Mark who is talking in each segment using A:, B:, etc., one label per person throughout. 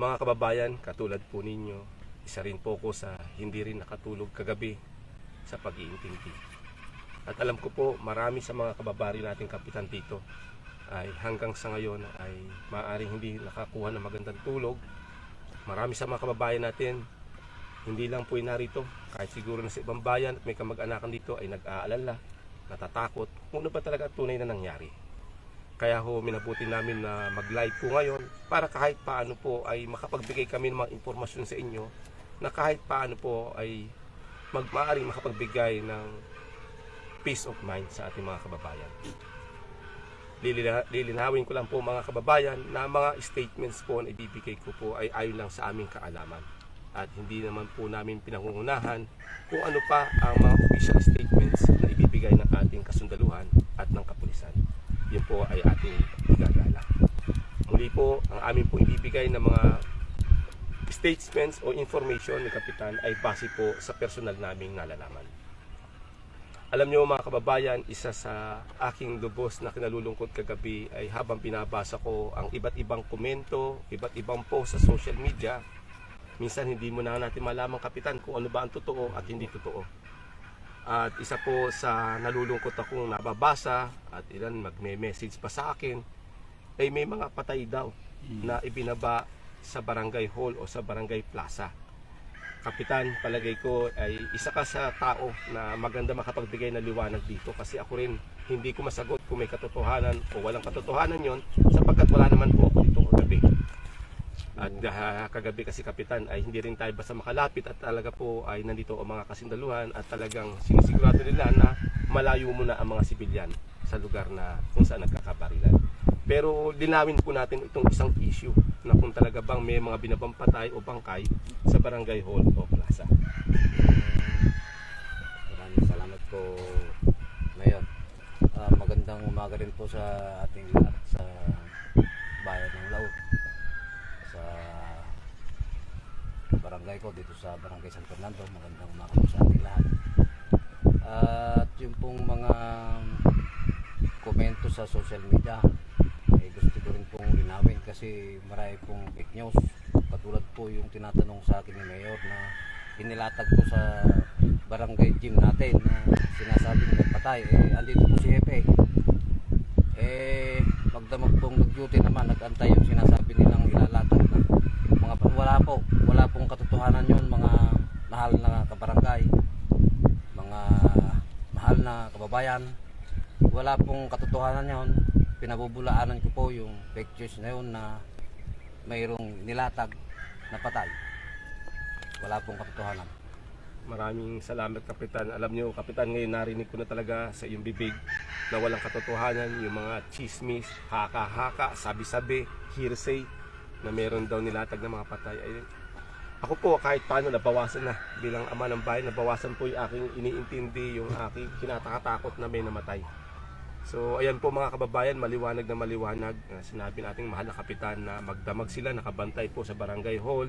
A: Mga kababayan, katulad po ninyo, isa rin po ko sa hindi rin nakatulog kagabi sa pag-iintindi. At alam ko po, marami sa mga kababari nating kapitan dito ay hanggang sa ngayon ay maaaring hindi nakakuha ng magandang tulog. Marami sa mga kababayan natin, hindi lang po narito, kahit siguro na sa ibang bayan at may kamag-anakan dito ay nag-aalala, natatakot, kung ano ba talaga tunay na nangyari. Kaya ho, minabuti namin na mag-live po ngayon para kahit paano po ay makapagbigay kami ng mga impormasyon sa inyo na kahit paano po ay mag maaaring makapagbigay ng peace of mind sa ating mga kababayan. Lilina- Lilinawin ko lang po mga kababayan na mga statements po na ibibigay ko po ay ayon lang sa aming kaalaman. At hindi naman po namin pinangungunahan kung ano pa ang mga official statements na ibibigay ng ating kasundaluhan at ng kapulisan. Yun po ay ating igagala. Muli po, ang amin po ibibigay ng mga statements o information ni Kapitan ay base po sa personal naming nalalaman. Alam niyo mga kababayan, isa sa aking lubos na kinalulungkot kagabi ay habang binabasa ko ang iba't ibang komento, iba't ibang post sa social media, minsan hindi mo na natin malaman kapitan kung ano ba ang totoo at hindi totoo. At isa po sa nalulungkot akong nababasa at ilan magme-message pa sa akin ay may mga patay daw na ibinaba sa barangay hall o sa barangay plaza. Kapitan, palagay ko ay isa ka sa tao na maganda makapagbigay ng liwanag dito kasi ako rin hindi ko masagot kung may katotohanan o walang katotohanan yon sapagkat wala naman po ako dito kagabi. At ah, kagabi kasi kapitan ay hindi rin tayo basta makalapit at talaga po ay nandito ang mga kasindaluhan at talagang sinisigurado nila na malayo muna ang mga sibilyan sa lugar na kung saan nagkakabarilan. Pero linawin po natin itong isang issue na kung talaga bang may mga binabampatay o bangkay sa barangay hall o plaza.
B: Maraming salamat po, Mayor. Ah, magandang umaga rin po sa ating lahat sa bayan ng Laog. Sa barangay ko dito sa barangay San Fernando. Magandang umaga po sa ating lahat. At yung pong mga komento sa social media, eh, gusto ko rin pong linawin kasi marami pong fake news. Katulad po yung tinatanong sa akin ni Mayor na inilatag po sa barangay gym natin na sinasabing nagpatay. Eh, andito po si Hepe. Eh, magdamag pong nag-duty naman, nag-antay yung sinasabi nilang ilalatag na mga pa- wala po, wala pong katotohanan yun mga mahal na kabarangay, mga mahal na kababayan. Wala pong katotohanan yun. Pinabubulaanan ko po yung pictures na yun na mayroong nilatag na patay. Wala pong katotohanan.
A: Maraming salamat Kapitan. Alam niyo Kapitan, ngayon narinig ko na talaga sa iyong bibig na walang katotohanan yung mga chismis, haka-haka, sabi-sabi, hearsay na meron daw nilatag na mga patay. Ay, ako po kahit paano nabawasan na bilang ama ng bayan, nabawasan po yung aking iniintindi, yung aking kinatakatakot na may namatay. So ayan po mga kababayan, maliwanag na maliwanag. Sinabi nating mahal na kapitan na magdamag sila, nakabantay po sa barangay hall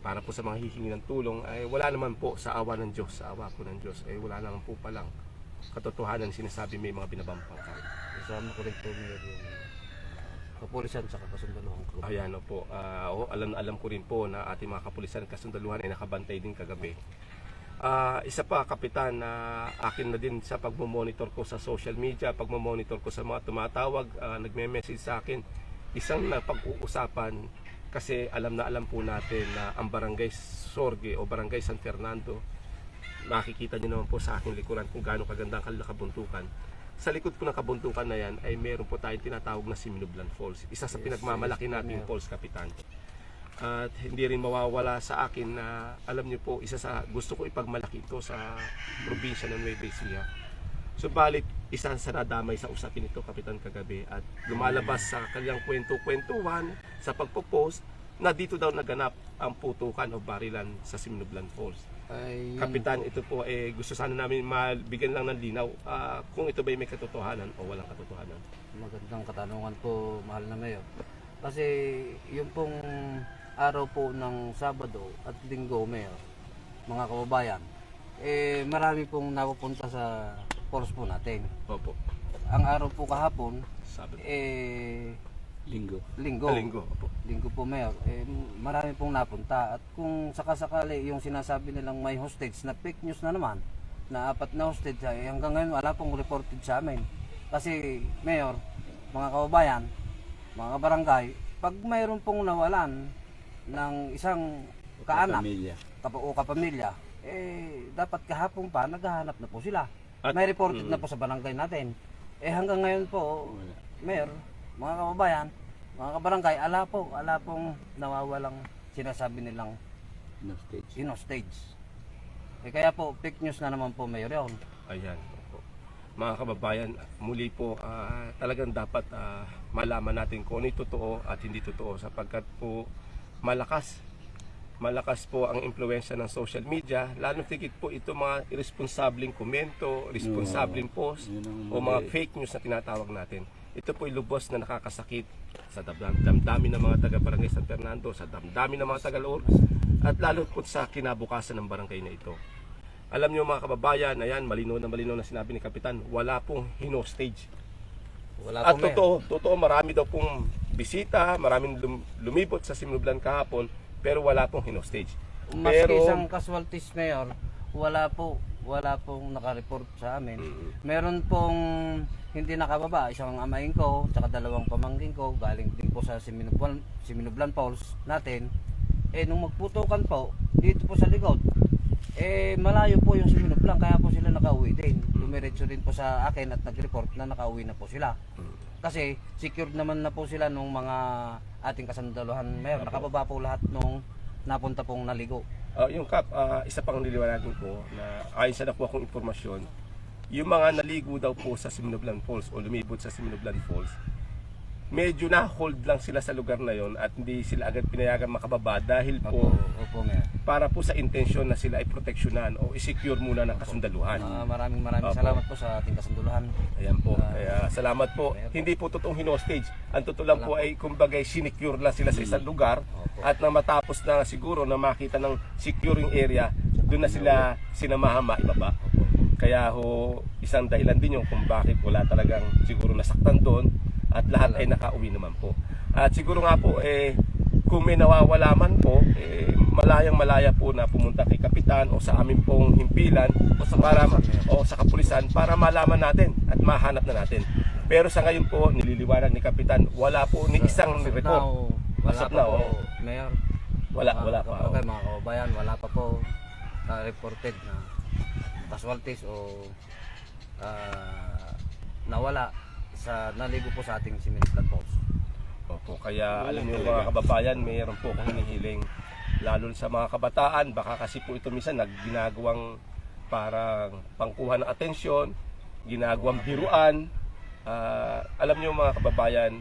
A: para po sa mga hihingi ng tulong ay wala naman po sa awa ng Diyos, sa awa po ng Diyos ay wala naman po palang katotohanan sinasabi may mga binabampang tao.
B: Kasama ko rin po yung kapulisan sa kasundaluhan ko.
A: Ayan po, ah, oo, alam alam ko rin po na ating mga kapulisan kasundaluhan ay nakabantay din kagabi. Ah, isa pa kapitan na akin na din sa pagmo-monitor ko sa social media, pagmo-monitor ko sa mga tumatawag, ah, nagme-message sa akin, isang na pag-uusapan kasi alam na alam po natin na ang barangay Sorge o barangay San Fernando makikita niyo naman po sa aking likuran kung gaano kaganda ang kanilang kabuntukan. Sa likod po ng kabuntukan na yan ay meron po tayong tinatawag na Siminublan Falls. Isa sa
B: Yes,
A: pinagmamalaki
B: yes,
A: nating falls, Kapitan. At hindi rin mawawala sa akin na alam niyo po, isa sa gusto ko ipagmalaki ito sa probinsya ng Nueva Ecija. Subalit, isa sa nadamay sa usapin ito, Kapitan Kagabi, at lumalabas sa kanyang kwento-kwentuhan sa pagpo-post na dito daw naganap ang putukan o barilan sa Simnublan Falls.
B: Ay,
A: Kapitan,
B: po.
A: ito po eh gusto sana namin mabigyan lang ng linaw ah, kung ito ba may katotohanan o walang katotohanan.
B: Magandang katanungan po, mahal na mayor. Kasi yung pong araw po ng Sabado at Linggo, mayor, mga kababayan, eh marami pong napupunta sa force po natin.
A: Opo.
B: Ang araw po kahapon,
A: Sabi.
B: eh
C: Linggo.
B: linggo.
A: Ah, linggo. Opo.
B: Linggo po, Mayor. Eh, marami pong napunta. At kung sakasakali yung sinasabi nilang may hostage na fake news na naman, na apat na hostage, ay hanggang ngayon wala pong reported sa amin. Kasi, Mayor, mga kababayan, mga barangay, pag mayroon pong nawalan ng isang kaanak
C: Pamilya.
B: kap- o kapamilya, eh, dapat kahapon pa, naghahanap na po sila.
A: At-
B: May reported
A: mm.
B: na po sa barangay natin. Eh hanggang ngayon po. Mayor, mga kababayan, mga kabarangay, ala po, ala pong nawawalang sinasabi nilang
C: No stage.
B: ino stage. Eh kaya po, fake news na naman po, Mayor yun.
A: Ayan. Mga kababayan, muli po ah, talagang dapat ah, malaman natin kung ano yung totoo at hindi totoo sapagkat po malakas malakas po ang impluensya ng social media lalo tigit po ito mga irresponsableng komento, irresponsableng post
C: Yun ang
A: o mga
C: mali.
A: fake news na tinatawag natin. Ito po lubos na nakakasakit sa damdam- damdamin ng mga taga Barangay San Fernando, sa damdamin ng mga taga Loor, at lalo po sa kinabukasan ng barangay na ito. Alam niyo mga kababayan, ayan, malinaw na malinaw na sinabi ni Kapitan, wala pong hino-stage.
B: Wala
A: At
B: po, Mayor.
A: totoo, totoo, marami daw pong bisita, maraming lum- lumibot sa Simnublan kahapon, pero wala pong hino-stage.
B: Maski
A: Pero,
B: isang casualties, Mayor, wala po, wala pong nakareport sa amin. Meron pong hindi nakababa, isang amain ko, tsaka dalawang pamangkin ko, galing din po sa Siminublan, Siminublan Falls natin. Eh, nung magputukan po, dito po sa likod, eh, malayo po yung Siminublan, kaya po sila nakauwi din. Dumiretso din po sa akin at nag-report na nakauwi na po sila. Kasi secured naman na po sila nung mga ating kasandaluhan mayor. Nakababa po lahat nung napunta pong naligo.
A: Ah, yung Kap, ah, isa pang niliwanagin ko na ayon sa nakuha kong informasyon, yung mga naligo daw po sa Siminoblan Falls o lumibot sa Siminoblan Falls, medyo na-hold lang sila sa lugar na yon at hindi sila agad pinayagan makababa dahil
B: Opo,
A: po
B: opo mayor.
A: para po sa intensyon na sila ay proteksyonan o i-secure muna ng kasundaluhan.
B: Ah, maraming maraming
A: Opo.
B: salamat po sa ating kasanduluhan.
A: Ayan po.
B: Ah,
A: Kaya salamat po.
B: Mayor po.
A: Hindi po totoong hinostage. Ang totoo lang po ay kumbaga sinecure lang sila sa isang lugar
B: Opo.
A: At nang matapos na siguro na makita ng securing area, doon na sila sinamahan maibaba. Kaya ho, isang dahilan din yung kung bakit wala talagang siguro nasaktan doon at lahat ay nakauwi naman po. At siguro nga po, eh, kung may nawawala man po, eh, malayang malaya po na pumunta kay Kapitan o sa amin pong himpilan
B: O sa
A: para o sa kapulisan para malaman natin at mahanap na natin. Pero sa ngayon po, nililiwanag ni Kapitan, wala po ni isang report.
B: wala po,
A: oh.
B: Mayor.
A: Wala,
B: Mga
A: wala pa.
B: kapatid, mga kababayan, wala pa po na-reported na casualties o ah, nawala sa naligo po sa ating Siminiplan Falls.
A: Opo, kaya alam niyo mga kababayan, mayroon po akong hinihiling lalo sa mga kabataan, baka kasi po ito minsan nagginagawang parang pangkuha ng atensyon, ginagawang biruan. Ah, alam niyo mga kababayan,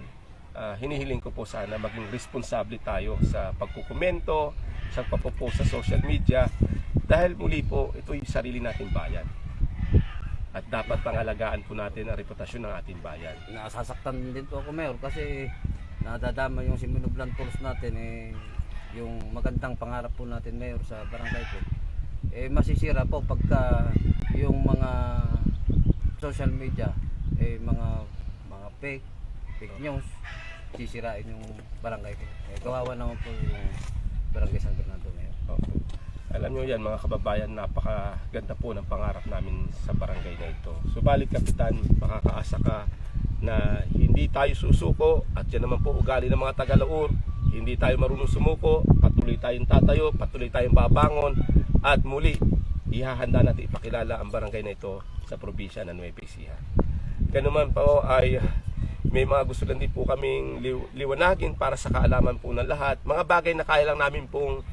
A: ah, hinihiling ko po sana maging responsable tayo sa pagkukomento, sa pagpo-post sa social media dahil muli po ito yung sarili nating bayan. At dapat pangalagaan po natin ang reputasyon ng ating bayan.
B: Nasasaktan din po ako, Mayor, kasi nadadama yung Siminublan Falls natin eh yung magandang pangarap po natin, Mayor, sa barangay po. Eh masisira po pagka yung mga social media eh mga mga fake fake news sisirain yung barangay ko. Eh, kawawa naman po yung barangay San Fernando Mayor.
A: Opo. Alam nyo yan mga kababayan, napakaganda po ng pangarap namin sa barangay na ito. Subalit kapitan, makakaasa ka na hindi tayo susuko at yan naman po ugali ng mga Tagalaur. Hindi tayo marunong sumuko, patuloy tayong tatayo, patuloy tayong babangon at muli ihahanda natin ipakilala ang barangay na ito sa probinsya ng Nueva Ecija. Ganun man po ay may mga gusto lang din po kaming liw- liwanagin para sa kaalaman po ng lahat. Mga bagay na kaya lang namin pong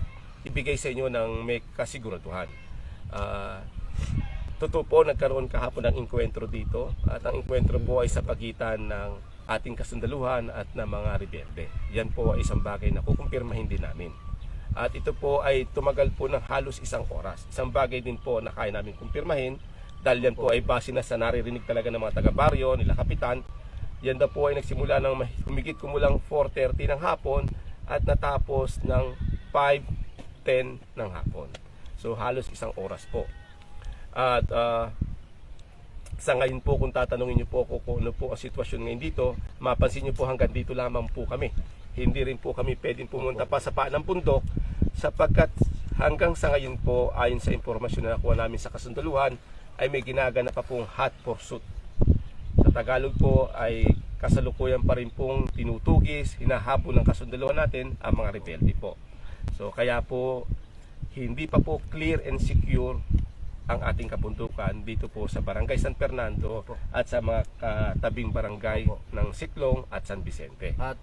A: ibigay sa inyo ng may kasiguraduhan. Ah, totoo po, nagkaroon kahapon ng inkwentro dito at ang inkwentro po ay sa pagitan ng ating kasundaluhan at ng mga rebelde. Yan po ay isang bagay na kukumpirmahin din namin. At ito po ay tumagal po ng halos isang oras. Isang bagay din po na kaya namin kumpirmahin dahil yan po ay base na sa naririnig talaga ng mga taga-baryo, nila kapitan. Yan daw po ay nagsimula ng humigit kumulang 4.30 ng hapon at natapos ng 5.10 ng hapon. So halos isang oras po. At ah, sa ngayon po kung tatanungin niyo po ako kung ano po ang sitwasyon ngayon dito, mapansin niyo po hanggang dito lamang po kami. Hindi rin po kami pwedeng pumunta pa sa paan ng bundok sapagkat hanggang sa ngayon po ayon sa impormasyon na nakuha namin sa kasundaluhan ay may ginagana pa pong hot pursuit. Tagalog po ay kasalukuyan pa rin pong tinutugis, hinahabol ng kasundaluhan natin ang mga rebelde po. So kaya po hindi pa po clear and secure ang ating kabundukan dito po sa Barangay San Fernando at sa mga katabing barangay ng Siklong at San Vicente.
B: At